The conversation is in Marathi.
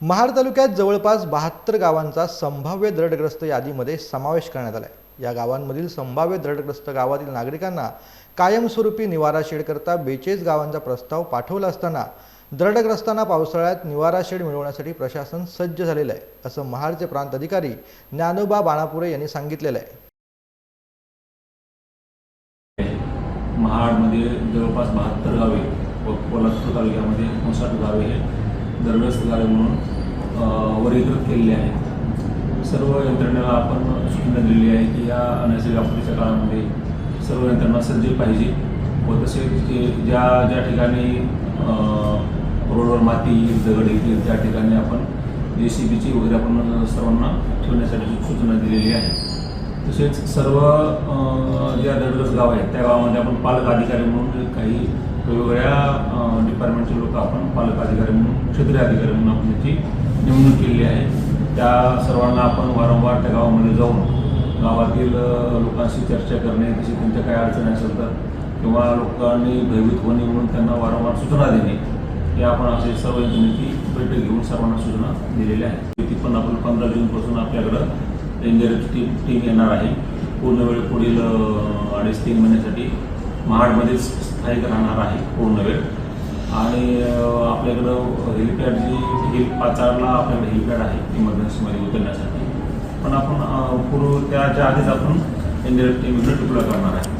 महाड तालुक्यात जवळपास बहात्तर गावांचा संभाव्य दरडग्रस्त यादीमध्ये समावेश करण्यात आला आहे या गावांमधील संभाव्य दरडग्रस्त गावातील नागरिकांना कायमस्वरूपी निवारा शेडकरता बेचाळीस गावांचा प्रस्ताव पाठवला असताना दरडग्रस्तांना पावसाळ्यात निवारा शेड मिळवण्यासाठी प्रशासन सज्ज झालेलं आहे असं महाडचे प्रांत अधिकारी ज्ञानोबा बाणापुरे यांनी सांगितलेलं आहे. महाडमध्ये जवळपास बहात्तर गावे व पोलादपूर तालुक्यामध्ये गावे हे दरग्रस्त म्हणून वर्गीकृत केलेले आहेत. सर्व यंत्रणेला आपण सूचना दिलेली आहे की या नैसर्गिक आपत्तीच्या काळामध्ये सर्व यंत्रणा सज्ज पाहिजे व तसेच की ज्या ज्या ठिकाणी रोडवर माती येईल दगड येतील त्या ठिकाणी आपण जे सी बीची वगैरे आपण सर्वांना ठेवण्यासाठी सूचना दिलेली आहे. तसेच सर्व ज्या दरग्रस्त गाव आहेत त्या गावामध्ये आपण पालक अधिकारी म्हणून काही वेगवेगळ्या डिपार्टमेंटचे लोक आपण पालक अधिकारी म्हणून क्षेत्रीय अधिकारी म्हणून आपण त्याची नेमणूक केलेली आहे. त्या सर्वांना आपण वारंवार त्या गावामध्ये जाऊन गावातील लोकांशी चर्चा करणे तशी त्यांच्या काही अडचणी असेल तर किंवा लोकांनी भयभीत होणे म्हणून त्यांना वारंवार सूचना देणे हे आपण असे सर्व यंत्रणेची बैठक घेऊन सर्वांना सूचना दिलेल्या आहेत. ती पण आपण पंधरा जूनपासून आपल्याकडं एनडीआरएफची टीम टीम येणार आहे. पूर्ण वेळ पुढील अडीच तीन महिन्यासाठी महाडमध्येच स्थायिक राहणार आहे पूर्ण वेळ आणि आपल्याकडं हेलिपॅड जी हिल पाचारला आपल्याकडे हेलिपॅड आहे इमर्जन्सीमध्ये उतरण्यासाठी पण आपण पूर्व त्याच्या आधीच आपण इंडिरेक्ट टीम युनिट करणार आहे